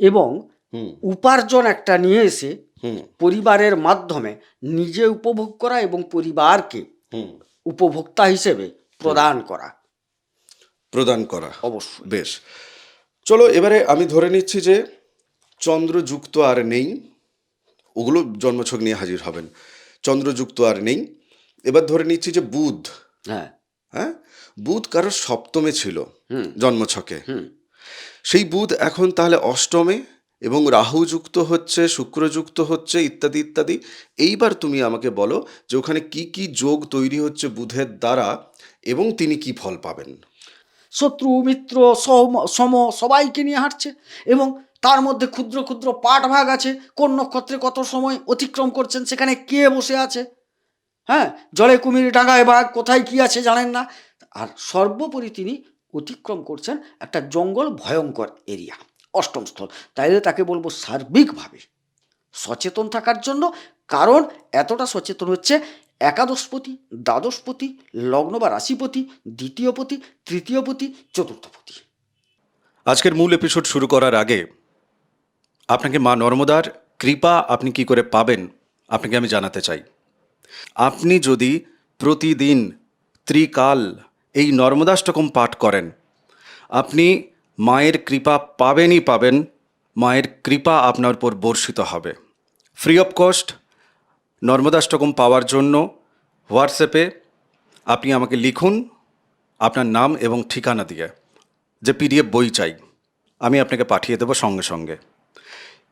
এবং উপার্জন একটা নিয়ে এসে হুম। পরিবারের মাধ্যমে নিজে উপভোগ করা এবং পরিবারকে হুম। উপভোক্তা হিসেবে প্রদান করা। প্রদান করা। অবশ্যই। বেশ। চলো এবারে আমি ধরে নিচ্ছি যে চন্দ্রযুক্ত আর নেই ওগুলো জন্মছক নিয়ে হাজির হবেন। চন্দ্রযুক্ত আর নেই। এবার ধরে নিচ্ছি যে বুধ। হ্যাঁ। হ্যাঁ? বুধ কারোর সপ্তমে ছিল হুম। জন্মছকে। হুম। সেই বুধ এখন তাহলে অষ্টমে এবং রাহু যুক্ত হচ্ছে, শুক্র যুক্ত হচ্ছে, ইত্যাদি ইত্যাদি। এইবার তুমি আমাকে বলো যে ওখানে কি কি যোগ তৈরি হচ্ছে বুধের দ্বারা এবং তিনি কি ফল পাবেন? শত্রু, মিত্র, সম সম সবাইকে নিয়ে হাঁটছে এবং তার মধ্যে ক্ষুদ্র ক্ষুদ্র পাঠ ভাগ আছে। কোন নক্ষত্রে কত সময় অতিক্রম করছেন সেখানে কে বসে আছে? হ্যাঁ? জলে কুমির ডাঙায় বাঘ কোথায় কি আছে জানেন না। আর সর্বোপরি তিনি অতিক্রম করছেন একটা জঙ্গল ভয়ঙ্কর এরিয়া, অষ্টম স্থল। তাইলে তাকে বলব সার্বিকভাবে সচেতন থাকার জন্য, কারণ এতটা সচেতন হচ্ছে একাদশপতি, দ্বাদশপতি, লগ্ন বা রাশিপতি, দ্বিতীয়পতি, তৃতীয়পতি, চতুর্থপতি। আজকের মূল এপিসোড শুরু করার আগে আপনাকে মা নর্মদার কৃপা আপনি কি করে পাবেন আপনাকে আমি জানাতে চাই। আপনি যদি প্রতিদিন ত্রিকাল এই নর্মদাষ্টকম পাঠ করেন। আপনি মায়ের কৃপা পাবেনই পাবেন, মায়ের কৃপা আপনার উপর বর্ষিত হবে। ফ্রি অফ কস্ট নর্মদাষ্টকম পাওয়ার জন্য হোয়াটসঅ্যাপে আপনি আমাকে লিখুন আপনার নাম এবং ঠিকানা দিয়ে, যে পিডিএফ বই চাই, আমি আপনাকে পাঠিয়ে দেবো সঙ্গে সঙ্গে।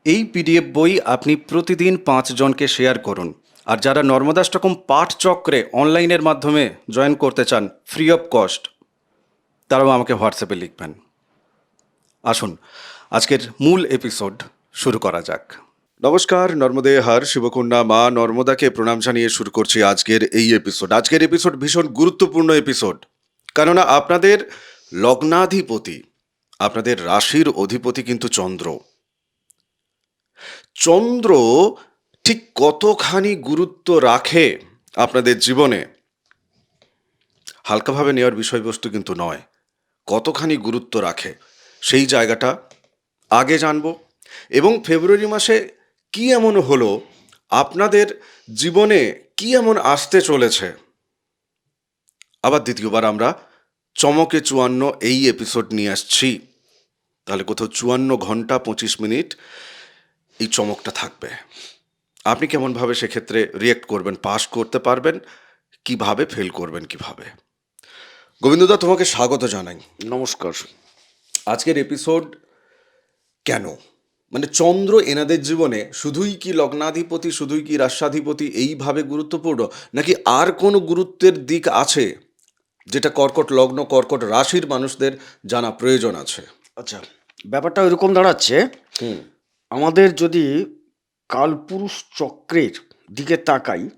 এই পিডিএফ বই আপনি প্রতিদিন পাঁচজনকে শেয়ার করুন। আর যারা নর্মদাষ্টকম পাঠ চক্রে অনলাইনের মাধ্যমে জয়েন করতে চান ফ্রি অফ কস্ট তারাও আমাকে হোয়াটসঅ্যাপে লিখবেন। আসুন, আজকের মূল এপিসোড শুরু করা যাক। নমস্কার, নর্মদে হার শিবকন্যা মা, নর্মদাকে প্রণাম জানিয়ে শুরু করছি আজকের এই এপিসোড আজকের এপিসোড ভীষণ গুরুত্বপূর্ণ এপিসোড কেননা আপনাদের লগ্নাধিপতি, আপনাদের রাশির অধিপতি কিন্তু চন্দ্র। চন্দ্র ঠিক কতখানি গুরুত্ব রাখে আপনাদের জীবনে? হালকাভাবে নেওয়ার বিষয়বস্তু কিন্তু নয়। কতখানি গুরুত্ব রাখে? সেই জায়গাটা আগে জানব। এবং ফেব্রুয়ারি মাসে কি এমন হলো? আপনাদের জীবনে কি এমন আসতে চলেছে? আবার দ্বিতীয়বার আমরা চমকে চুয়ান্ন এই এপিসোড নিয়ে আসছি। তাহলে কোথাও চুয়ান্ন ঘণ্টা পঁচিশ মিনিট এই চমকটা থাকবে। আপনি কেমনভাবে সেক্ষেত্রে রিয়েক্ট করবেন পাস করতে পারবেন কীভাবে ফেল করবেন কীভাবে? গোবিন্দদা তোমাকে স্বাগত জানাই। নমস্কার। আজকের এপিসোড কেন? মানে চন্দ্র এনাদের জীবনে শুধুই কি লগ্নাধিপতি শুধুই কি রাষ্ট্রাধিপতি এইভাবে গুরুত্বপূর্ণ নাকি আর কোনো গুরুত্বের দিক আছে যেটা কর্কট লগ্ন কর্কট রাশির মানুষদের জানা প্রয়োজন আছে? আচ্ছা ব্যাপারটা এরকম দাঁড়াচ্ছে আমাদের যদি কালপুরুষ চক্রের দিকে তাকাই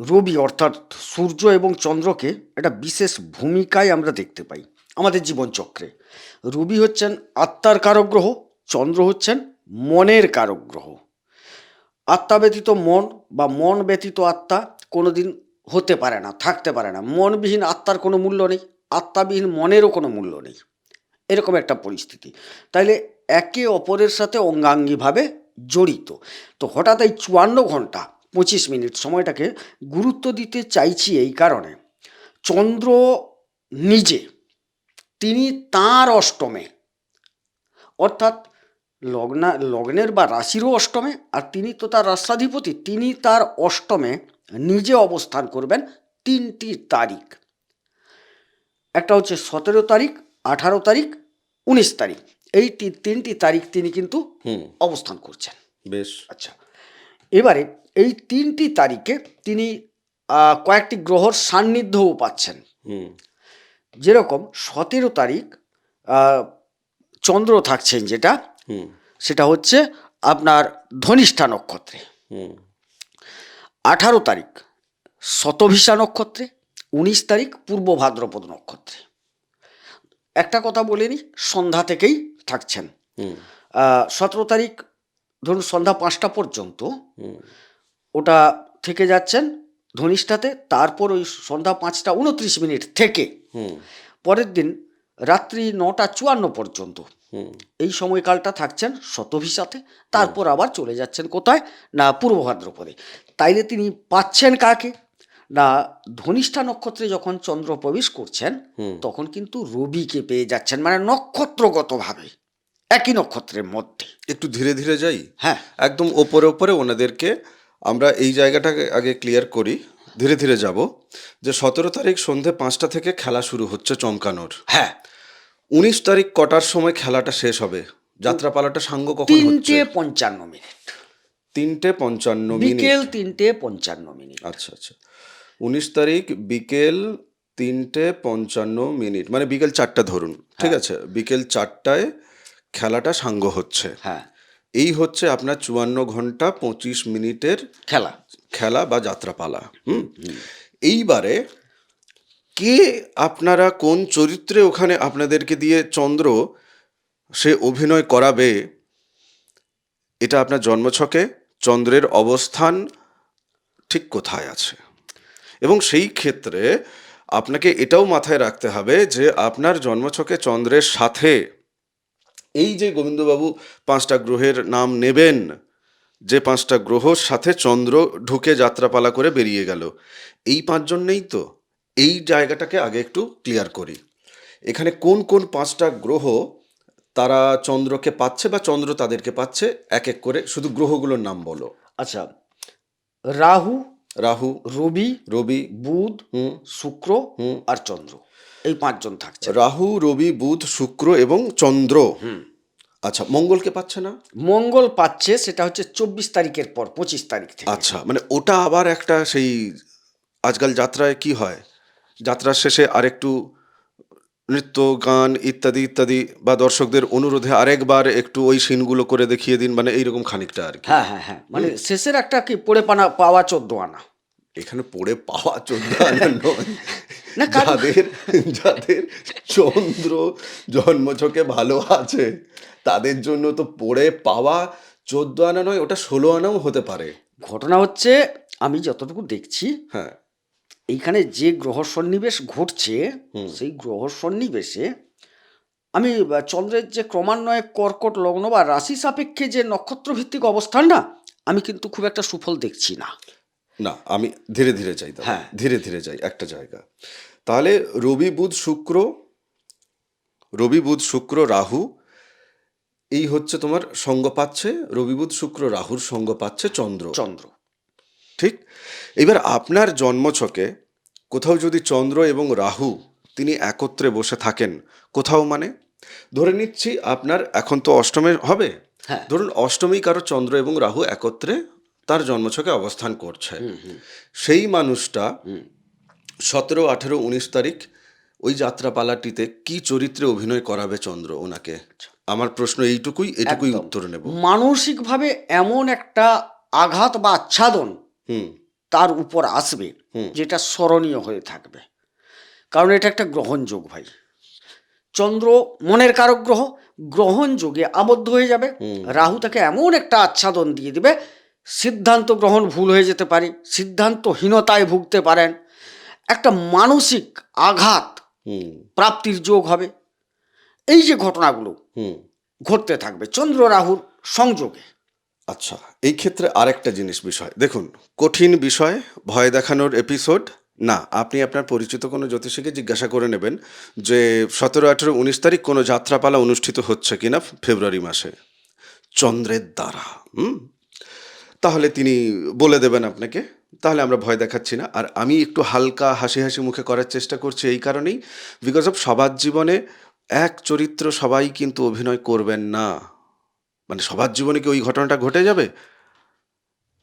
রবি অর্থাৎ সূর্য এবং চন্দ্রকে একটা বিশেষ ভূমিকায় আমরা দেখতে পাই আমাদের জীবনচক্রে রবি হচ্ছেন আত্মার কারক গ্রহ চন্দ্র হচ্ছেন মনের কারক গ্রহ আত্মা ব্যতীত মন বা মন ব্যতীত আত্মা কোনোদিন হতে পারে না থাকতে পারে না। মনবিহীন আত্মার কোনো মূল্য নেই আত্মাবিহীন মনেরও কোনো মূল্য নেই। এরকম একটা পরিস্থিতি। তাইলে একে অপরের সাথে অঙ্গাঙ্গিভাবে জড়িত। তো হঠাৎ এই চুয়ান্ন ঘণ্টা, পঁচিশ মিনিট সময়টাকে গুরুত্ব দিতে চাইছি এই কারণে। চন্দ্র নিজে, তিনি তাঁর অষ্টমে, অর্থাৎ লগ্না, লগ্নের বা রাশিরও অষ্টমে, আর তিনি তো তার রাষ্ট্রাধিপতি, তিনি তার অষ্টমে নিজে অবস্থান করবেন তিনটি তারিখ। একটা হচ্ছে সতেরো তারিখ, আঠারো তারিখ, উনিশ তারিখ। এই তিনটি তারিখ তিনি কিন্তু অবস্থান করছেন। বেশ। আচ্ছা এবারে এই তিনটি তারিখে তিনি কয়েকটি গ্রহর সান্নিধ্যও পাচ্ছেন। হুম। যেরকম সতেরো তারিখ চন্দ্র থাকছেন যেটা হুম। সেটা হচ্ছে আপনার ধনিষ্ঠা নক্ষত্রে। হুম। আঠারো তারিখ শতভিসা নক্ষত্রে উনিশ তারিখ পূর্ব ভাদ্রপদ নক্ষত্রে। একটা কথা বলে নিই সন্ধ্যা থেকেই থাকছেন। সতেরো তারিখ ধরুন সন্ধ্যা পাঁচটা পর্যন্ত ওটা থেকে যাচ্ছেন ধনিষ্ঠাতে তারপর ওই সন্ধ্যা পাঁচটা উনত্রিশ মিনিট থেকে। পরের দিন রাত্রি নটা চুয়ান্ন পর্যন্ত। এই সময়কালটা থাকছেন শতভিসাতে তারপর আবার চলে যাচ্ছেন কোথায়? না পূর্ব ভাদ্রপদে। তাইলে তিনি পাচ্ছেন কাকে? না ধনিষ্ঠা নক্ষত্রে যখন চন্দ্র প্রবেশ করছেন তখন কিন্তু রবিকে পেয়ে যাচ্ছেন মানে নক্ষত্রগতভাবে একই নক্ষত্রের মধ্যে। একটু ধীরে ধীরে যাই? হ্যাঁ। একদম ওপরে ওপরে ওনাদেরকে আমরা এই জায়গাটাকে আগে ক্লিয়ার করি ধীরে ধীরে যাব। যে সতেরো তারিখ সন্ধে পাঁচটা থেকে খেলা শুরু হচ্ছে চমকানোর। হ্যাঁ। উনিশ তারিখ কটার সময় খেলাটা শেষ হবে? যাত্রাপালাটা সাঙ্গ কখন তিনটে পঞ্চান্ন মিনিট। তিনটে পঞ্চান্ন মিনিট। বিকেল তিনটে পঞ্চান্ন মিনিট। আচ্ছা আচ্ছা। উনিশ তারিখ বিকেল তিনটে পঞ্চান্ন মিনিট মানে বিকেল চারটা ধরুন ঠিক আছে? বিকেল চারটায় খেলাটা সাঙ্গ হচ্ছে। হ্যাঁ। এই হচ্ছে আপনার চুয়ান্ন ঘণ্টা পঁচিশ মিনিটের খেলা। খেলা বা যাত্রাপালা হুম। এইবারে কে আপনারা কোন চরিত্রে ওখানে আপনাদেরকে দিয়ে চন্দ্র সে অভিনয় করাবে এটা আপনার জন্মছকে চন্দ্রের অবস্থান ঠিক কোথায় আছে? এবং সেই ক্ষেত্রে আপনাকে এটাও মাথায় রাখতে হবে যে আপনার জন্মছকে চন্দ্রের সাথে এই যে গোবিন্দবাবু পাঁচটা গ্রহের নাম নেবেন, যে পাঁচটা গ্রহর সাথে চন্দ্র ঢুকে যাত্রাপালা করে বেরিয়ে গেল, এই পাঁচজন নেই তো এই জায়গাটাকে আগে একটু ক্লিয়ার করি। এখানে কোন কোন পাঁচটা গ্রহ তারা চন্দ্রকে পাচ্ছে বা চন্দ্র তাদেরকে পাচ্ছে, এক এক করে শুধু গ্রহগুলোর নাম বলো। আচ্ছা রাহু রাহু রবি রবি বুধ হুম শুক্র হুম আর চন্দ্র। এই পাঁচজন থাকছে। রাহু রবি বুধ শুক্র এবং চন্দ্র। হুম। আচ্ছা মঙ্গলকে পাচ্ছে না? মঙ্গল পাচ্ছে সেটা হচ্ছে চব্বিশ তারিখের পর পঁচিশ তারিখ থেকে। আচ্ছা মানে ওটা আবার একটা সেই আজকাল যাত্রায় কি হয়? যাত্রার শেষে আরেকটু নৃত্য গান ইত্যাদি ইত্যাদি বা দর্শকদের অনুরোধে আরেকবার একটু ওই সিনগুলো করে দেখিয়ে দিন মানে এইরকম খানিকটা আর কি। হ্যাঁ হ্যাঁ হ্যাঁ। মানে শেষের একটা কি পড়ে পানা পাওয়া চোদ্দ আনা? এখানে পড়ে পাওয়া চোদ্দ আনা নয়। না, যাদের যাদের চন্দ্র জন্মছকে ভালো আছে তাদের জন্য তো পড়ে পাওয়া চোদ্দ আনা নয় ওটা ষোলো আনাও হতে পারে। ঘটনা হচ্ছে আমি যতটুকু দেখছি হ্যাঁ। এইখানে যে গ্রহ সন্নিবেশ ঘটছে সেই গ্রহ সন্নিবেশে আমি চন্দ্রের যে ক্রমান্বয়ে কর্কট লগ্ন বা রাশি সাপেক্ষে যে নক্ষত্র ভিত্তিক অবস্থান না আমি কিন্তু খুব একটা সুফল দেখছি না। না আমি ধীরে ধীরে যাই হ্যাঁ। ধীরে ধীরে যাই একটা জায়গা। তাহলে রবি বুধ শুক্র রবি বুধ শুক্র রাহু এই হচ্ছে তোমার সঙ্গ পাচ্ছে। রবি বুধ শুক্র রাহুর সঙ্গ পাচ্ছে চন্দ্র। চন্দ্র। ঠিক? এবার আপনার জন্মছকে কোথাও যদি চন্দ্র এবং রাহু তিনি একত্রে বসে থাকেন কোথাও মানে? ধরে নিচ্ছি আপনার এখন তো অষ্টমে হবে। হ্যাঁ। ধরুন অষ্টমী কারও চন্দ্র এবং রাহু একত্রে তার জন্মছকে অবস্থান করছে। সেই মানুষটা সতেরো আঠেরো উনিশ তারিখ ওই যাত্রাপালাটিতে কি চরিত্রে অভিনয় করাবে চন্দ্র ওনাকে? আমার প্রশ্ন এইটুকুই এটুকুই। উত্তর নেব। মানসিকভাবে এমন একটা আঘাত বা আচ্ছাদন তার উপর আসবে যেটা স্মরণীয় হয়ে থাকবে। কারণ এটা একটা গ্রহণযোগ ভাই। চন্দ্র মনের কারক গ্রহ গ্রহণ যোগে আবদ্ধ হয়ে যাবে। রাহু তাকে এমন একটা আচ্ছাদন দিয়ে দিবে সিদ্ধান্ত গ্রহণ ভুল হয়ে যেতে পারে সিদ্ধান্তহীনতায় ভুগতে পারেন। একটা মানসিক আঘাত প্রাপ্তির যোগ হবে। এই যে ঘটনাগুলো ঘটতে থাকবে চন্দ্র রাহুর সংযোগে। আচ্ছা এই ক্ষেত্রে আরেকটা জিনিস বিষয়। দেখুন, কঠিন বিষয়, ভয় দেখানোর এপিসোড না, আপনি আপনার পরিচিত কোনো জ্যোতিষীকে জিজ্ঞাসা করে নেবেন যে, সতেরো, আঠেরো, উনিশ তারিখ কোনো যাত্রাপালা অনুষ্ঠিত হচ্ছে কিনা ফেব্রুয়ারি মাসে। চন্দ্রের দ্বারা, হুম? তাহলে তিনি বলে দেবেন আপনাকে, তাহলে আমরা ভয় দেখাচ্ছি না। আর আমি একটু হালকা হাসি হাসি মুখে করার চেষ্টা করছি এই কারণেই বিকজ অফ সবার জীবনে এক চরিত্র সবাই কিন্তু অভিনয় করবেন না। মানে সবার জীবনে কি ওই ঘটনাটা ঘটে যাবে?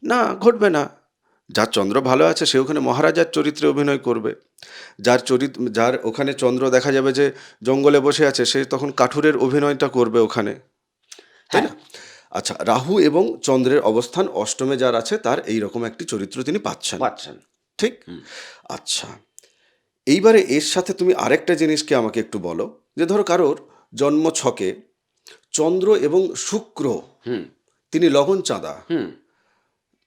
না ঘটবে না। যার চন্দ্র ভালো আছে সে ওখানে মহারাজার চরিত্রে অভিনয় করবে। যার চরিত্র যার ওখানে চন্দ্র দেখা যাবে যে জঙ্গলে বসে আছে সে তখন কাঠুরের অভিনয়টা করবে ওখানে। তাই না? আচ্ছা রাহু এবং চন্দ্রের অবস্থান অষ্টমে যার আছে তার এই রকম একটি চরিত্র তিনি পাচ্ছেন। পাচ্ছেন। ঠিক? আচ্ছা এইবারে এর সাথে তুমি আরেকটা জিনিসকে আমাকে একটু বলো। যে ধরো কারোর জন্ম ছকে চন্দ্র এবং শুক্র হুম। তিনি লগন চাঁদা। হুম।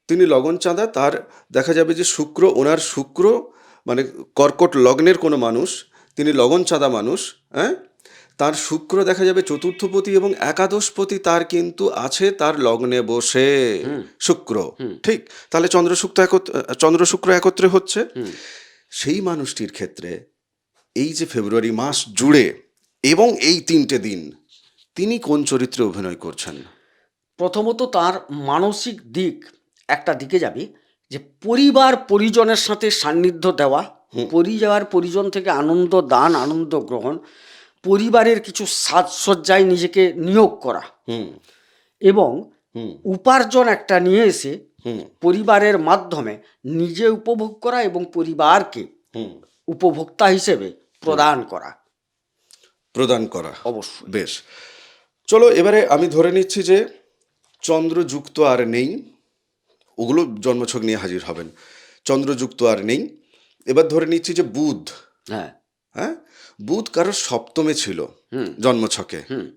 তিনি লগন চাঁদা তার দেখা যাবে যে শুক্র ওনার শুক্র মানে কর্কট লগ্নের কোনো মানুষ তিনি লগন চাঁদা মানুষ হ্যাঁ? তার শুক্র দেখা যাবে চতুর্থপতি এবং একাদশপতি তার কিন্তু আছে তার লগ্নে বসে। শুক্র ঠিক? তাহলে চন্দ্র শুক্র একত্র চন্দ্র শুক্র একত্রে হচ্ছে। সেই মানুষটির ক্ষেত্রে এই যে ফেব্রুয়ারি মাস জুড়ে এবং এই তিনটে দিন তিনি কোন চরিত্রে অভিনয় করছেন? প্রথমত তার মানসিক দিক একটা দিকে যাবে যে পরিবার পরিজনের সাথে সান্নিধ্য দেওয়া পরিবার পরিজন থেকে আনন্দ দান আনন্দ গ্রহণ পরিবারের কিছু সাজসজ্জায় নিজেকে নিয়োগ করা। এবং উপার্জন একটা নিয়ে এসে পরিবারের মাধ্যমে নিজে উপভোগ করা এবং পরিবারকে উপভোক্তা হিসেবে প্রদান করা। প্রদান করা। অবশ্যই। বেশ। চলো এবারে আমি ধরে নিচ্ছি যে চন্দ্রযুক্ত আর নেই ওগুলো জন্মছক নিয়ে হাজির হবেন। চন্দ্রযুক্ত আর নেই। এবার ধরে নিচ্ছি যে বুধ। হ্যাঁ। হ্যাঁ? বুধ কারোর সপ্তমে ছিল হুম। জন্মছকে। হুম।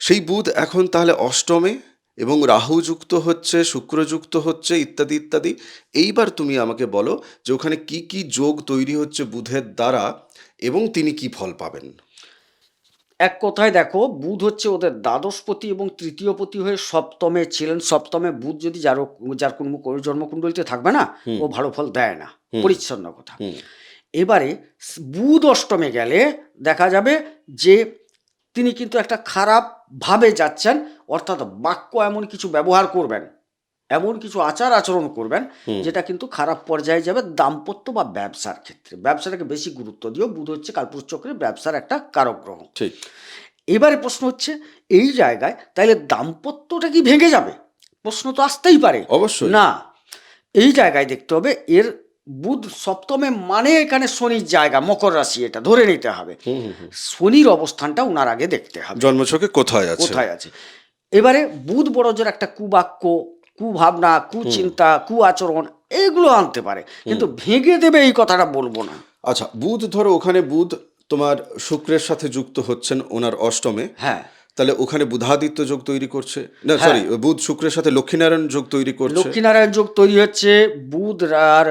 সেই বুধ এখন তাহলে অষ্টমে এবং রাহু যুক্ত হচ্ছে শুক্রযুক্ত হচ্ছে ইত্যাদি ইত্যাদি। এইবার তুমি আমাকে বলো যে ওখানে কি কি যোগ তৈরি হচ্ছে বুধের দ্বারা এবং তিনি কি ফল পাবেন? এক কথায় দেখো বুধ হচ্ছে ওদের দ্বাদশপতি এবং তৃতীয়পতি হয়ে সপ্তমে ছিলেন। সপ্তমে বুধ যদি যার যার কোনো জন্মকুণ্ডলিতে থাকবে না ও ভালো ফল দেয় না। পরিচ্ছন্ন কথা। এবারে বুধ অষ্টমে গেলে দেখা যাবে যে তিনি কিন্তু একটা খারাপ ভাবে যাচ্ছেন অর্থাৎ বাক্য এমন কিছু ব্যবহার করবেন। এমন কিছু আচার আচরণ করবেন যেটা কিন্তু খারাপ পর্যায়ে যাবে দাম্পত্য বা ব্যবসার ক্ষেত্রে। ব্যবসাটাকে বেশি গুরুত্ব দিও বুধ হচ্ছে কালপুরুষ চক্রের ব্যবসার একটা কারক গ্রহ। ঠিক। এবারে প্রশ্ন হচ্ছে এই জায়গায় তাইলে দাম্পত্যটা কি ভেঙে যাবে? প্রশ্ন তো আসতেই পারে। অবশ্যই। না। এই জায়গায় দেখতে হবে এর বুধ সপ্তমে মানে এখানে শনির জায়গা মকর রাশি এটা ধরে নিতে হবে। শনির অবস্থানটা ওনার আগে দেখতে হবে। জন্মছকে কোথায় আছে? কোথায় আছে? এবারে বুধ বড়জোর একটা কুবাক্য কুভাবনা কুচিন্তা কু আচরণ এগুলো আনতে পারে। কিন্তু ভেঙে দেবে এই কথাটা বলব না। আচ্ছা বুধ ধরো ওখানে বুধ তোমার শুক্রের সাথে যুক্ত হচ্ছেন ওনার অষ্টমে। হ্যাঁ। তাহলে ওখানে বুধাদিত্য যোগ তৈরি করছে। না সরি বুধ শুক্রের সাথে লক্ষ্মীনারায়ণ যোগ তৈরি করছে। লক্ষ্মীনারায়ণ যোগ তৈরি হচ্ছে বুধ আর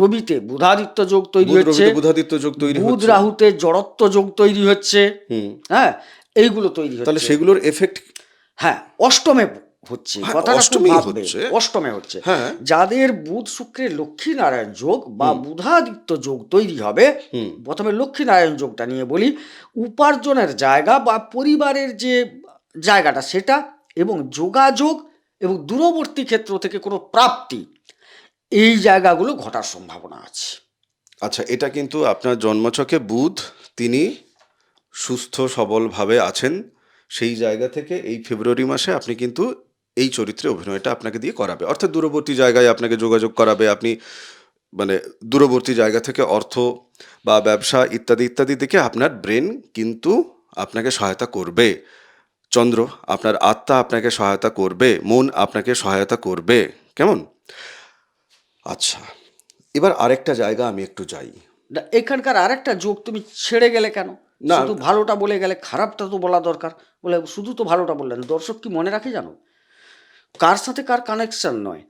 রবিতে বুধাদিত্য যোগ তৈরি হচ্ছে বুধাদিত্য যোগ তৈরি বুধ রাহুতে জড়ত্ব যোগ তৈরি হচ্ছে। হ্যাঁ এইগুলো তৈরি হচ্ছে। তাহলে সেগুলোর এফেক্ট হ্যাঁ অষ্টমে হচ্ছে হ্যাঁ, কথাটা খুব ভাববে। হচ্ছে। অষ্টমে হচ্ছে হ্যাঁ। যাদের বুধ শুক্রের লক্ষ্মীনারায়ণ যোগ বা বুধাদিত্য যোগ তৈরি হবে প্রথমে লক্ষ্মীনারায়ণ যোগটা নিয়ে বলি উপার্জনের জায়গা বা পরিবারের যে জায়গাটা সেটা এবং যোগাযোগ এবং দূরবর্তী ক্ষেত্র থেকে কোনো প্রাপ্তি এই জায়গাগুলো ঘটার সম্ভাবনা আছে আচ্ছা এটা কিন্তু আপনার জন্মছকে বুধ তিনি সুস্থ সবলভাবে আছেন সেই জায়গা থেকে এই ফেব্রুয়ারি মাসে আপনি কিন্তু এই চরিত্রে অভিনয়টা আপনাকে দিয়ে করাবে। অর্থাৎ দূরবর্তী জায়গায় আপনাকে যোগাযোগ করাবে আপনি মানে দূরবর্তী জায়গা থেকে অর্থ বা ব্যবসা ইত্যাদি ইত্যাদি দিকে আপনার ব্রেন কিন্তু আপনাকে সহায়তা করবে। চন্দ্র আপনার আত্মা আপনাকে সহায়তা করবে মন আপনাকে সহায়তা করবে। কেমন? আচ্ছা এবার আরেকটা জায়গা আমি একটু যাই। না, এখানকার আরেকটা যোগ তুমি ছেড়ে গেলে কেন? না। শুধু ভালোটা বলে গেলে খারাপটা তো বলা দরকার। বলে শুধু তো ভালোটা বললেন। দর্শক কি মনে রাখে জানো? কার সাথে কার কানেকশন নয়।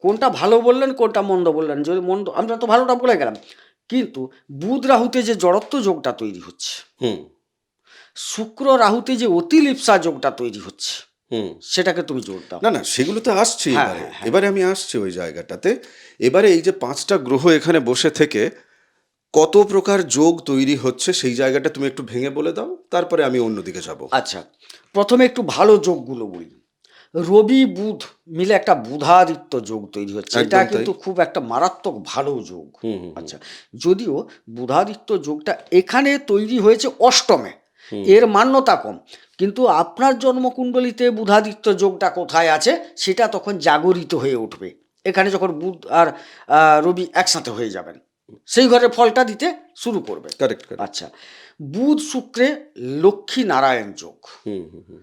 কোনটা ভালো বললেন কোনটা মন্দ বললেন যদি মন্দ আমরা তো ভালোটা বলে গেলাম। কিন্তু বুধ রাহুতে যে জড়ত্ব যোগটা তৈরি হচ্ছে হুম। শুক্র রাহুতে যে অতিলিপ্সা যোগটা তৈরি হচ্ছে হুম। সেটাকে তুমি জোর দাও। না না সেগুলোতে আসছি হ্যাঁ, এবারে। হ্যাঁ, এবারে আমি আসছি ওই জায়গাটাতে। এবারে এই যে পাঁচটা গ্রহ এখানে বসে থেকে কত প্রকার যোগ তৈরি হচ্ছে সেই জায়গাটা তুমি একটু ভেঙে বলে দাও তারপরে আমি অন্যদিকে যাব। আচ্ছা প্রথমে একটু ভালো যোগগুলো বলি। রবি বুধ মিলে একটা বুধাদিত্য যোগ তৈরি হচ্ছে। এটা কিন্তু খুব একটা মারাত্মক ভালো যোগ। আচ্ছা যদিও বুধাদিত্য যোগটা এখানে তৈরি হয়েছে অষ্টমে। এর মান্যতা কম। কিন্তু আপনার জন্মকুণ্ডলিতে বুধাদিত্য যোগটা কোথায় আছে সেটা তখন জাগরিত হয়ে উঠবে। এখানে যখন বুধ আর আহ, রবি একসাথে হয়ে যাবেন। সেই ঘরে ফলটা দিতে শুরু করবে। আচ্ছা বুধ শুক্রে লক্ষ্মী নারায়ণ যোগ। হুম হুম।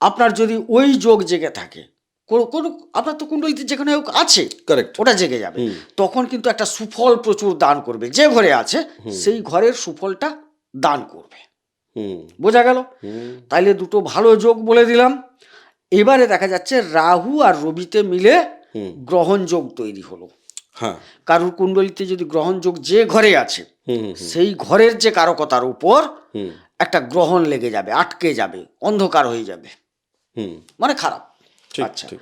আপনার যদি ওই যোগ জেগে থাকে কোনো কোনো আপনার তো কুণ্ডলিতে যেখানে হোক আছে কারেক্ট ওটা জেগে যাবে। তখন কিন্তু একটা সুফল প্রচুর দান করবে। যে ঘরে আছে সেই ঘরের সুফলটা দান করবে। হুম। বোঝা গেল? তাইলে দুটো ভালো যোগ বলে দিলাম। এবারে দেখা যাচ্ছে রাহু আর রবিতে মিলে। গ্রহণ যোগ তৈরি হলো। হ্যাঁ। কারুর কুণ্ডলিতে যদি গ্রহণ যোগ যে ঘরে আছে সেই ঘরের যে কারকতার উপর একটা গ্রহণ লেগে যাবে আটকে যাবে অন্ধকার হয়ে যাবে। মানে খারাপ। আচ্ছা। ঠিক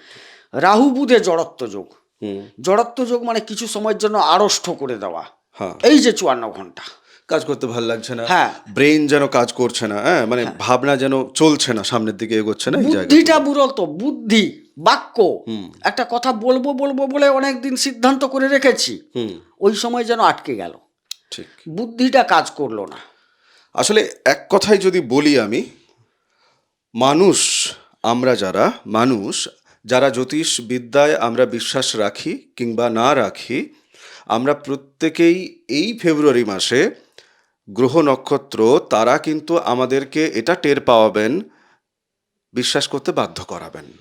রাহু বুধে জড়ত্ব যোগ। হুম। জড়ত্ব যোগ মানে কিছু সময়ের জন্য আড়ষ্ট করে দেওয়া। হ্যাঁ। এই যে চুয়ান্ন ঘণ্টা। কাজ করতে ভালো লাগছে না। হ্যাঁ। ব্রেন যেন কাজ করছে না হ্যাঁ? মানে ভাবনা যেন চলছে না সামনের দিকে এগোচ্ছে না বুদ্ধিটা বুড়ত বুদ্ধি বাক্য। একটা কথা বলব বলব বলে অনেক দিন সিদ্ধান্ত করে রেখেছি। হুম। ওই সময় যেন আটকে গেল। ঠিক। বুদ্ধিটা কাজ করল না। আসলে এক কথায় যদি বলি আমি মানুষ আমরা যারা মানুষ, যারা জ্যোতিষ বিদ্যায় আমরা বিশ্বাস রাখি কিংবা না রাখি, আমরা প্রত্যেকেই এই ফেব্রুয়ারি মাসে গ্রহ নক্ষত্র, তারা কিন্তু আমাদেরকে এটা টের পাওয়াবেন, বিশ্বাস করতে বাধ্য করাবেন।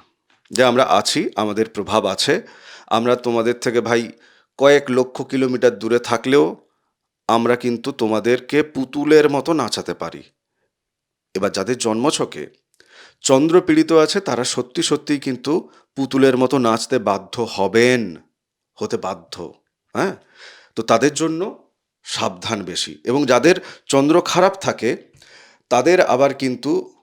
যে আমরা আছি, আমাদের প্রভাব আছে, আমরা তোমাদের থেকে ভাই কয়েক লক্ষ কিলোমিটার দূরে থাকলেও আমরা কিন্তু তোমাদেরকে পুতুলের মতো নাচাতে পারি। এবার যাদের জন্মছকে চন্দ্র পীড়িত আছে তারা সত্যি সত্যিই কিন্তু পুতুলের মতো নাচতে বাধ্য হবেন হতে বাধ্য হ্যাঁ? তো তাদের জন্য সাবধান বেশি। এবং যাদের চন্দ্র খারাপ থাকে তাদের আবার কিন্তু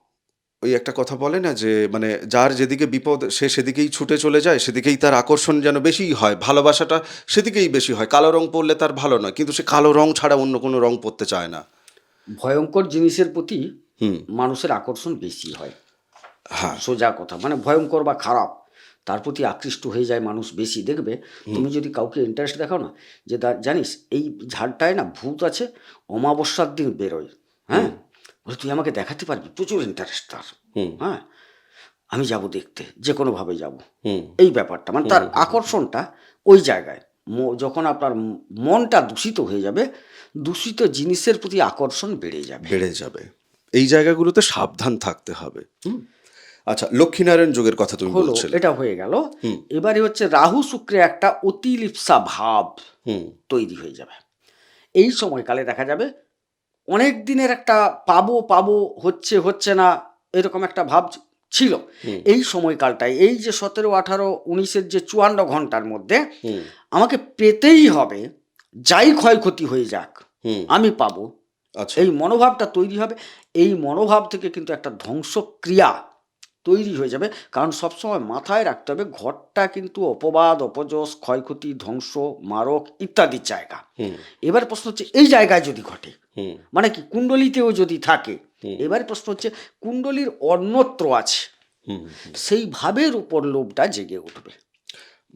ওই একটা কথা বলে না যে মানে যার যেদিকে বিপদ সে সেদিকেই ছুটে চলে যায় সেদিকেই তার আকর্ষণ যেন বেশিই হয় ভালোবাসাটা সেদিকেই বেশি হয়। কালো রং পরলে তার ভালো নয় কিন্তু সে কালো রং ছাড়া অন্য কোনো রং পরতে চায় না। ভয়ঙ্কর জিনিসের প্রতি হুম। মানুষের আকর্ষণ বেশি হয়। হ্যাঁ। সোজা কথা মানে ভয়ঙ্কর বা খারাপ তার প্রতি আকৃষ্ট হয়ে যায় মানুষ বেশি দেখবে? তুমি যদি কাউকে ইন্টারেস্ট দেখাও না যে জানিস এই ঝাড়টায় না ভূত আছে অমাবস্যার দিন বেরোয় হ্যাঁ? বলে তুই আমাকে দেখাতে পারবি? প্রচুর ইন্টারেস্ট তার। হ্যাঁ? আমি যাব দেখতে যে কোনোভাবে যাব এই ব্যাপারটা মানে তার আকর্ষণটা ওই জায়গায়। যখন আপনার মনটা দূষিত হয়ে যাবে দূষিত জিনিসের প্রতি আকর্ষণ বেড়ে যাবে। বেড়ে যাবে। এই জায়গাগুলোতে সাবধান থাকতে হবে। হুম? আচ্ছা লক্ষ্মীনারায়ণ যোগের কথা তুমি হলো বলছিলে। এটা হয়ে গেল। এবারে হচ্ছে রাহু শুক্রে একটা অতিলিপ্সা ভাব হুম। তৈরি হয়ে যাবে। এই সময়কালে দেখা যাবে অনেক দিনের একটা পাবো পাবো হচ্ছে হচ্ছে না এরকম একটা ভাব ছিল। এই সময়কালটায় এই যে সতেরো আঠারো উনিশের যে চুয়ান্ন ঘণ্টার মধ্যে আমাকে পেতেই হবে যাই ক্ষয়ক্ষতি হয়ে যাক আমি পাবো। আচ্ছা। এই মনোভাবটা তৈরি হবে। এই মনোভাব থেকে কিন্তু একটা ধ্বংসক্রিয়া তৈরি হয়ে যাবে। কারণ সবসময় মাথায় রাখতে হবে ঘরটা কিন্তু অপবাদ অপযশ ক্ষয়ক্ষতি ধ্বংস মারক ইত্যাদি জায়গা। এবার প্রশ্ন হচ্ছে এই জায়গায় যদি ঘটে মানে কি কুণ্ডলিতেও যদি থাকে এবার প্রশ্ন হচ্ছে কুণ্ডলির অন্যত্র আছে সেইভাবে সেই ভাবের উপর লোভটা জেগে উঠবে।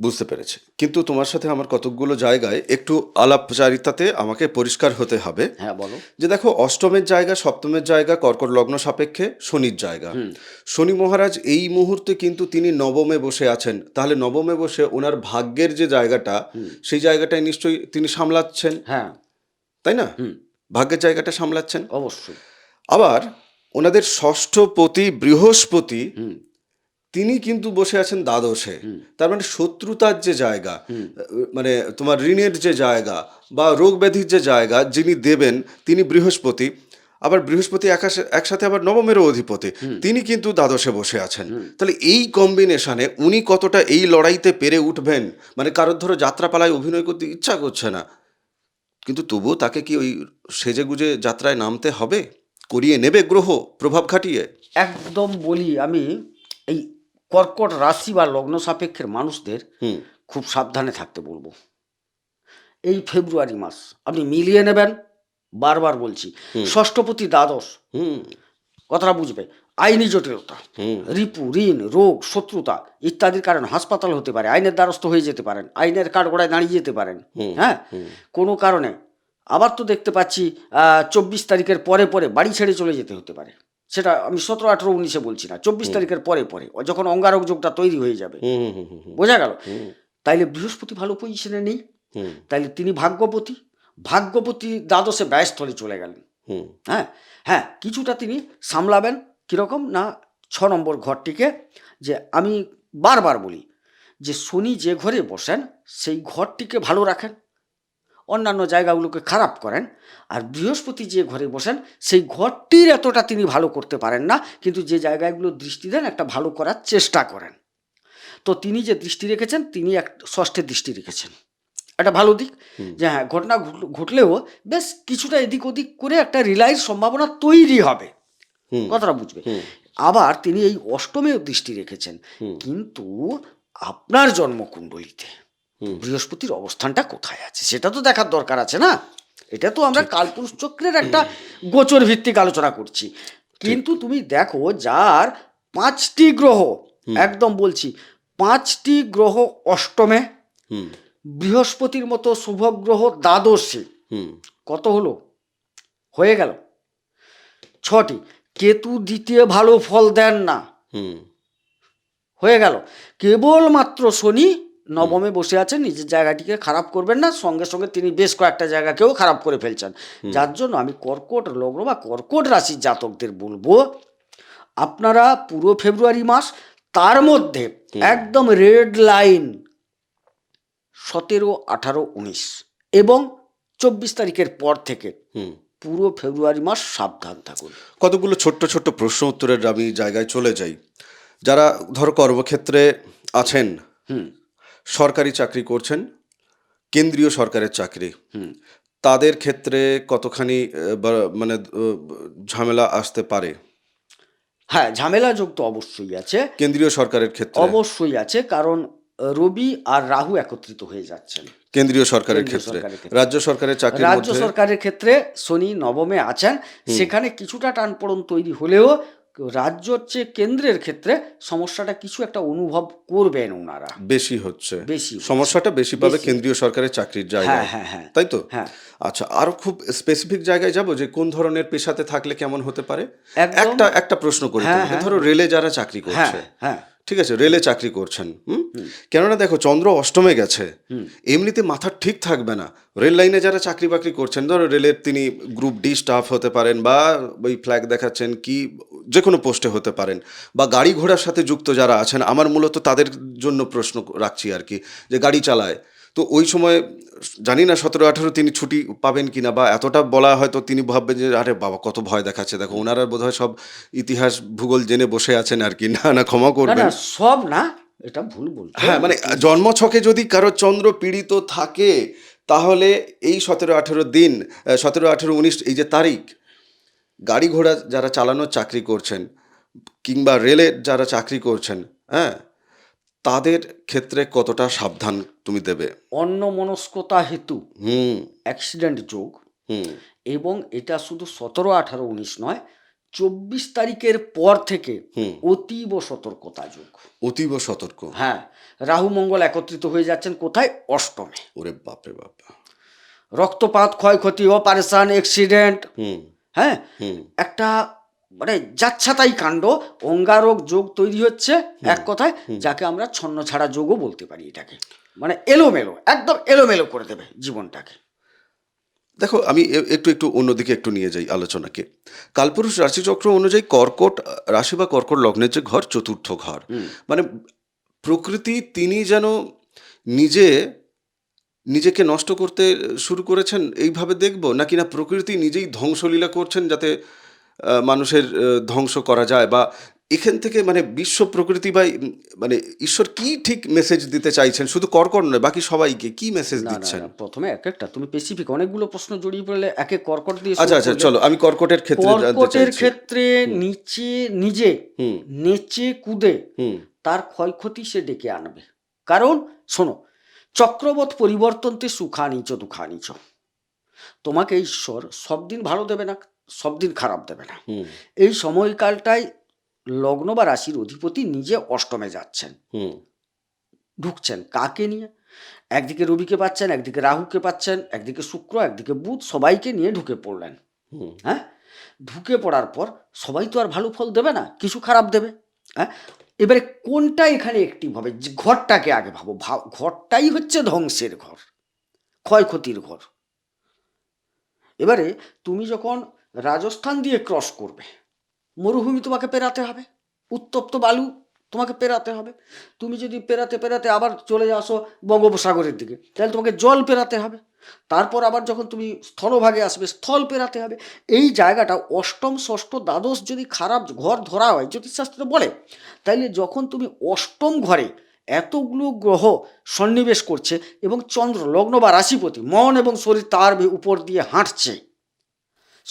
বুঝতে পেরেছি। কিন্তু তোমার সাথে আমার কতকগুলো জায়গায় একটু আলাপচারিতাতে আমাকে পরিষ্কার হতে হবে। হ্যাঁ বলো। যে দেখো অষ্টমের জায়গা সপ্তমের জায়গা কর্কট লগ্ন সাপেক্ষে শনির জায়গা। শনি মহারাজ এই মুহূর্তে কিন্তু তিনি নবমে বসে আছেন। তাহলে নবমে বসে ওনার ভাগ্যের যে জায়গাটা সেই জায়গাটায় নিশ্চয়ই তিনি সামলাচ্ছেন। হ্যাঁ। তাই না? হুম। ভাগ্যের জায়গাটা সামলাচ্ছেন। অবশ্যই। আবার ওনাদের ষষ্ঠপতি বৃহস্পতি হুম। তিনি কিন্তু বসে আছেন দ্বাদশে। তার মানে শত্রুতার যে জায়গা মানে তোমার ঋণের যে জায়গা বা রোগ ব্যাধির যে জায়গা যিনি দেবেন তিনি বৃহস্পতি আবার বৃহস্পতি একসাথে আবার নবমেরও অধিপতি তিনি কিন্তু দ্বাদশে বসে আছেন। তাহলে এই কম্বিনেশনে উনি কতটা এই লড়াইতে পেরে উঠবেন? মানে কারোর ধরো যাত্রাপালায় অভিনয় করতে ইচ্ছা করছে না। কিন্তু তবুও তাকে কি ওই সেজে গুজে যাত্রায় নামতে হবে? করিয়ে নেবে গ্রহ প্রভাব খাটিয়ে? একদম বলি আমি কর্কট রাশি বা লগ্ন সাপেক্ষের মানুষদের খুব সাবধানে থাকতে বলব। এই ফেব্রুয়ারি মাস আপনি মিলিয়ে নেবেন বারবার বলছি। ষষ্ঠপতি দ্বাদশ। কথাটা বুঝবে। আইনি জটিলতা রিপু ঋণ রোগ শত্রুতা ইত্যাদির কারণে হাসপাতাল হতে পারে আইনের দ্বারস্থ হয়ে যেতে পারেন আইনের কাঠগড়ায় দাঁড়িয়ে যেতে পারেন হ্যাঁ? কোনো কারণে। আবার তো দেখতে পাচ্ছি চব্বিশ তারিখের পরে পরে বাড়ি ছেড়ে চলে যেতে হতে পারে। সেটা আমি সতেরো আঠেরো উনিশে বলছি না চব্বিশ তারিখের পরে পরে যখন অঙ্গারক যোগটা তৈরি হয়ে যাবে। বোঝা গেল? তাইলে বৃহস্পতি ভালো পজিশনে নেই। তাইলে তিনি ভাগ্যপতি। ভাগ্যপতি দ্বাদশে ব্যয়স্থলে চলে গেলেন। হ্যাঁ? হ্যাঁ কিছুটা তিনি সামলাবেন। কীরকম? না ছ নম্বর ঘরটিকে যে আমি বারবার বলি যে শনি যে ঘরে বসেন সেই ঘরটিকে ভালো রাখেন। অন্যান্য জায়গাগুলোকে খারাপ করেন। আর বৃহস্পতি যে ঘরে বসেন সেই ঘরটির এতটা তিনি ভালো করতে পারেন না কিন্তু যে জায়গাগুলো দৃষ্টি দেন একটা ভালো করার চেষ্টা করেন। তো তিনি যে দৃষ্টি রেখেছেন তিনি এক ষষ্ঠের দৃষ্টি রেখেছেন। একটা ভালো দিক যে হ্যাঁ ঘটনা ঘটলেও বেশ কিছুটা এদিক ওদিক করে একটা রিলাইর সম্ভাবনা তৈরি হবে। কথাটা বুঝবে। আবার তিনি এই অষ্টমে দৃষ্টি রেখেছেন। কিন্তু আপনার জন্মকুণ্ডলিতে। বৃহস্পতির অবস্থানটা কোথায় আছে? সেটা তো দেখার দরকার আছে না? এটা তো আমরা কালপুরুষ চক্রের একটা গোচর ভিত্তিক আলোচনা করছি। কিন্তু তুমি দেখো যার পাঁচটি গ্রহ একদম বলছি পাঁচটি গ্রহ অষ্টমে বৃহস্পতির মতো শুভ গ্রহ দ্বাদশে। হুম। কত হলো? হয়ে গেল। ছটি কেতু দ্বিতীয় ভালো ফল দেন না। হুম। হয়ে গেল। কেবলমাত্র শনি নবমে বসে আছেন নিজের জায়গাটিকে খারাপ করবেন না সঙ্গে সঙ্গে তিনি বেশ কয়েকটা জায়গাকেও খারাপ করে ফেলছেন। যার জন্য আমি কর্কট লগ্ন বা কর্কট রাশির জাতকদের বলব আপনারা পুরো ফেব্রুয়ারি মাস তার মধ্যে একদম রেড লাইন সতেরো আঠারো উনিশ এবং চব্বিশ তারিখের পর থেকে পুরো ফেব্রুয়ারি মাস সাবধান থাকুন। কতগুলো ছোট্ট ছোট্ট প্রশ্ন উত্তরের আমি জায়গায় চলে যাই। যারা ধরো কর্মক্ষেত্রে আছেন হুম। সরকারি চাকরি করছেন কেন্দ্রীয় সরকারের চাকরি হুম তাদের ক্ষেত্রে কতখানি মানে ঝামেলা আসতে পারে? হ্যাঁ ঝামেলা যোগ তো অবশ্যই আছে। কেন্দ্রীয় সরকারের ক্ষেত্রে? অবশ্যই আছে কারণ রবি আর রাহু একত্রিত হয়ে যাচ্ছেন। কেন্দ্রীয় সরকারের ক্ষেত্রে? রাজ্য সরকারের চাকরি রাজ্য সরকারের ক্ষেত্রে শনি নবমে আছেন সেখানে কিছুটা টানপড়ন তৈরি হলেও রাজ্য হচ্ছে কেন্দ্রের ক্ষেত্রে সমস্যাটা কিছু একটা অনুভব করবেন ওনারা। বেশি হচ্ছে। বেশি সমস্যাটা বেশি পাবে কেন্দ্রীয় সরকারের চাকরির হ্যাঁ জায়গায়। হ্যাঁ হ্যাঁ তাই তো? হ্যাঁ। আচ্ছা আরও খুব স্পেসিফিক জায়গায় যাব যে কোন ধরনের পেশাতে থাকলে কেমন হতে পারে? একটা একটা প্রশ্ন করি হ্যাঁ, হ্যাঁ। ধরো রেলে যারা চাকরি হ্যাঁ করছে। হ্যাঁ। ঠিক আছে রেলে চাকরি করছেন হুম? কেননা দেখো চন্দ্র অষ্টমে গেছে এমনিতে মাথা ঠিক থাকবে না। রেল লাইনে যারা চাকরি বাকরি করছেন ধরো রেলের তিনি গ্রুপ ডি স্টাফ হতে পারেন বা ওই ফ্ল্যাগ দেখাচ্ছেন কি যে কোনো পোস্টে হতে পারেন বা গাড়ি ঘোড়ার সাথে যুক্ত যারা আছেন আমার মূলত তাদের জন্য প্রশ্ন রাখছি আর কি যে গাড়ি চালায় তো ওই সময় জানি না সতেরো আঠেরো তিনি ছুটি পাবেন কিনা বা এতটা বলা হয়তো তিনি ভাববেন যে আরে বাবা কত ভয় দেখাচ্ছে। দেখো ওনারা বোধহয় সব ইতিহাস ভূগোল জেনে বসে আছেন আর কি। না না ক্ষমা করবেন। সব না এটা ভুল বলছো। হ্যাঁ মানে জন্মছকে যদি কারও চন্দ্র পীড়িত থাকে তাহলে এই সতেরো আঠেরো দিন সতেরো আঠেরো উনিশ এই যে তারিখ গাড়ি ঘোড়া যারা চালানোর চাকরি করছেন কিংবা রেলে যারা চাকরি করছেন হ্যাঁ তাদের ক্ষেত্রে কতটা সাবধান তুমি দেবে? অন্য মনস্কতা হেতু। হুম। অ্যাক্সিডেন্ট যোগ। হুম। এবং এটা শুধু সতেরো আঠারো উনিশ নয় চব্বিশ তারিখের পর থেকে অতীব সতর্কতা যোগ। অতীব সতর্ক। হ্যাঁ রাহু মঙ্গল একত্রিত হয়ে যাচ্ছেন কোথায়? অষ্টমে। ওরে বাপরে বাপ। রক্তপাত ক্ষয়ক্ষতি অপারেশন অ্যাক্সিডেন্ট। হুম। হ্যাঁ? একটা মানে যাচ্ছাতাই কাণ্ড অঙ্গারক যোগ তৈরি হচ্ছে এক কথায় যাকে আমরা ছন্ন ছাড়া যোগও বলতে পারি এটাকে। মানে এলোমেলো একদম এলোমেলো করে দেবে জীবনটাকে। দেখো আমি একটু একটু অন্যদিকে একটু নিয়ে যাই আলোচনাকে। কালপুরুষ রাশিচক্র অনুযায়ী কর্কট রাশি বা কর্কট লগ্নের যে ঘর চতুর্থ ঘর। মানে প্রকৃতি তিনি যেন নিজে নিজেকে নষ্ট করতে শুরু করেছেন এইভাবে দেখব? নাকি না প্রকৃতি নিজেই ধ্বংসলীলা করছেন যাতে মানুষের ধ্বংস করা যায় বা এখান থেকে মানে বিশ্ব প্রকৃতি বা মানে ঈশ্বর কি ঠিক মেসেজ দিতে চাইছেন? শুধু কর্কট নয় বাকি সবাইকে কি মেসেজ দিচ্ছেন? প্রথমে এক একটা তুমি স্পেসিফিক অনেকগুলো প্রশ্ন জড়িয়ে পড়লে একে কর্কট দিয়ে আচ্ছা আচ্ছা চলো আমি কর্কটের ক্ষেত্রে কর্কটের ক্ষেত্রে নিচে নিজে হুম। নেচে কুদে হুম। তার ক্ষয়ক্ষতি সে ডেকে আনবে। কারণ শোনো চক্রবৎ পরিবর্তনতে সুখানিচ দুঃখানিচ। তোমাকে ঈশ্বর সব দিন ভালো দেবে না। সব দিন খারাপ দেবে না। এই সময়কালটায় লগ্ন বা রাশির অধিপতি নিজে অষ্টমে যাচ্ছেন। হুম। ঢুকছেন কাকে নিয়ে? একদিকে রবিকে পাচ্ছেন একদিকে রাহুকে পাচ্ছেন একদিকে শুক্র একদিকে বুধ সবাইকে নিয়ে ঢুকে পড়লেন। হ্যাঁ? ঢুকে পড়ার পর সবাই তো আর ভালো ফল দেবে না কিছু খারাপ দেবে। হ্যাঁ? এবারে কোনটা এখানে একটিভ হবে? ঘরটাকে আগে ভাবো। ভাব ঘরটাই হচ্ছে ধ্বংসের ঘর ক্ষয়ক্ষতির ঘর। এবারে তুমি যখন রাজস্থান দিয়ে ক্রস করবে। মরুভূমি তোমাকে পেরাতে হবে। উত্তপ্ত বালু তোমাকে পেরাতে হবে। তুমি যদি পেরাতে পেরাতে আবার চলে আসো বঙ্গোপসাগরের দিকে, তাহলে তোমাকে জল পেরাতে হবে। তারপর আবার যখন তুমি স্থলভাগে আসবে, স্থল পেরাতে হবে। এই জায়গাটা অষ্টম, ষষ্ঠ, দ্বাদশ যদি খারাপ ঘর ধরা হয়, জ্যোতিষশাস্ত্রে বলে, তাইলে যখন তুমি অষ্টম ঘরে এতগুলো গ্রহ সন্নিবেশ করছে এবং চন্দ্র, লগ্ন বা রাশিপতি, মন এবং শরীর তার উপর দিয়ে হাঁটছে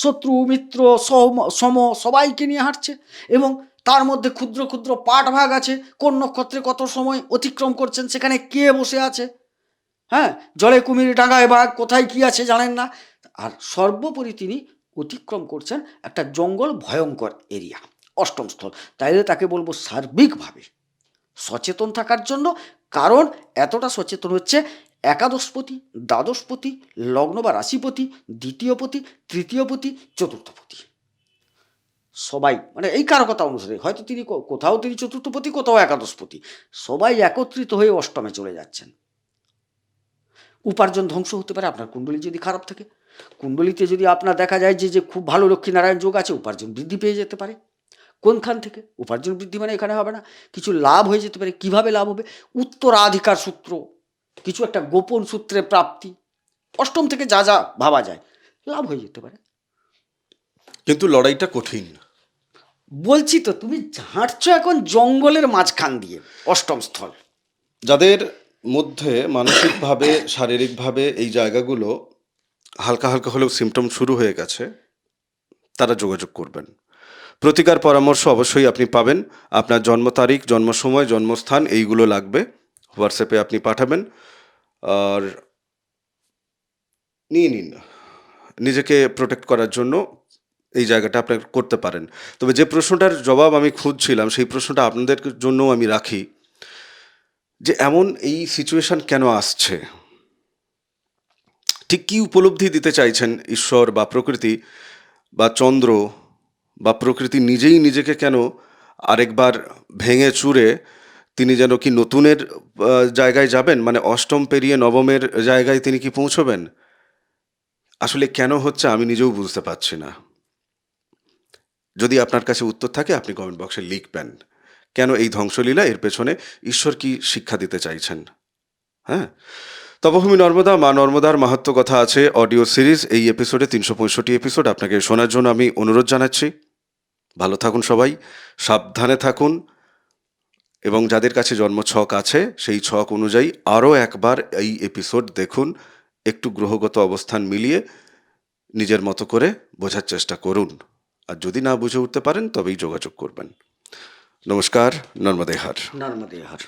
শত্রু, মিত্র, সম সম সবাইকে নিয়ে হাঁটছে এবং তার মধ্যে ক্ষুদ্র ক্ষুদ্র পাঠ ভাগ আছে। কোন নক্ষত্রে কত সময় অতিক্রম করছেন সেখানে কে বসে আছে? হ্যাঁ জলে কুমির ডাঙায় বাঘ কোথায় কি আছে জানেন না। আর সর্বোপরি তিনি অতিক্রম করছেন একটা জঙ্গল ভয়ঙ্কর এরিয়া, অষ্টম স্থল। তাইলে তাকে বলব সার্বিকভাবে সচেতন থাকার জন্য, কারণ এতটা সচেতন হচ্ছে একাদশপতি, দ্বাদশপতি, লগ্ন বা রাশিপতি, দ্বিতীয়পতি, তৃতীয়পতি, চতুর্থপতি। সবাই মানে এই কারকতা অনুসারে, হয়তো তিনি কোথাও তিনি চতুর্থপতি, কোথাও একাদশপতি। সবাই একত্রিত হয়ে অষ্টমে চলে যাচ্ছেন। উপার্জন ধ্বংস হতে পারে, আপনার কুণ্ডলী যদি খারাপ থাকে। কুণ্ডলিতে যদি আপনার দেখা যায় যে যে খুব ভালো লক্ষ্মীনারায়ণ যোগ আছে, উপার্জন বৃদ্ধি পেয়ে যেতে পারে। কোনখান থেকে? উপার্জন বৃদ্ধি মানে এখানে হবে না। কিছু লাভ হয়ে যেতে পারে। কীভাবে লাভ হবে? উত্তরাধিকার সূত্র। কিছু একটা গোপন সূত্রে প্রাপ্তি। অষ্টম থেকে যা যা ভাবা যায় লাভ হয়ে যেতে পারে। কিন্তু লড়াইটা কঠিন বলছি তো তুমি হাঁটছো এখন জঙ্গলের মাঝখান দিয়ে অষ্টম স্থল। যাদের মধ্যে মানসিকভাবে শারীরিকভাবে এই জায়গাগুলো হালকা হালকা হলেও সিমটম শুরু হয়ে গেছে তারা যোগাযোগ করবেন। প্রতিকার পরামর্শ অবশ্যই আপনি পাবেন। আপনার জন্ম তারিখ জন্ম সময় জন্মস্থান এইগুলো লাগবে। হোয়াটসঅ্যাপে আপনি পাঠাবেন। আর নিয়ে নিন। নিজেকে প্রোটেক্ট করার জন্য এই জায়গাটা আপনি করতে পারেন। তবে যে প্রশ্নটার জবাব আমি খুঁজছিলাম, সেই প্রশ্নটা আপনাদের জন্য আমি রাখি যে, এমন এই সিচুয়েশন কেন আসছে? ঠিক কী উপলব্ধি দিতে চাইছেন ঈশ্বর বা প্রকৃতি বা চন্দ্র বা প্রকৃতি নিজেই নিজেকে কেন আরেকবার ভেঙে চুরে তিনি যেন কি নতুনের জায়গায় যাবেন? মানে অষ্টম পেরিয়ে নবমের জায়গায় তিনি কি পৌঁছবেন? আসলে কেন হচ্ছে আমি নিজেও বুঝতে পারছি না। যদি আপনার কাছে উত্তর থাকে, আপনি কমেন্ট বক্সে লিখবেন। কেন এই ধ্বংসলীলা? এর পেছনে ঈশ্বর কি শিক্ষা দিতে চাইছেন? হ্যাঁ? তপভূমি নর্মদা, মা নর্মদার মাহাত্ম কথা আছে অডিও সিরিজ এই এপিসোডে তিনশো পঁয়ষট্টি এপিসোড আপনাকে শোনার জন্য আমি অনুরোধ জানাচ্ছি। ভালো থাকুন সবাই, সাবধানে থাকুন। এবং যাদের কাছে জন্ম ছক আছে, সেই ছক অনুযায়ী আরও একবার এই এপিসোড দেখুন, একটু গ্রহগত অবস্থান মিলিয়ে নিজের মতো করে বোঝার চেষ্টা করুন। আর যদি না বুঝে উঠতে পারেন, তবেই যোগাযোগ করবেন। নমস্কার, নর্মদে হার। নর্মদে হার।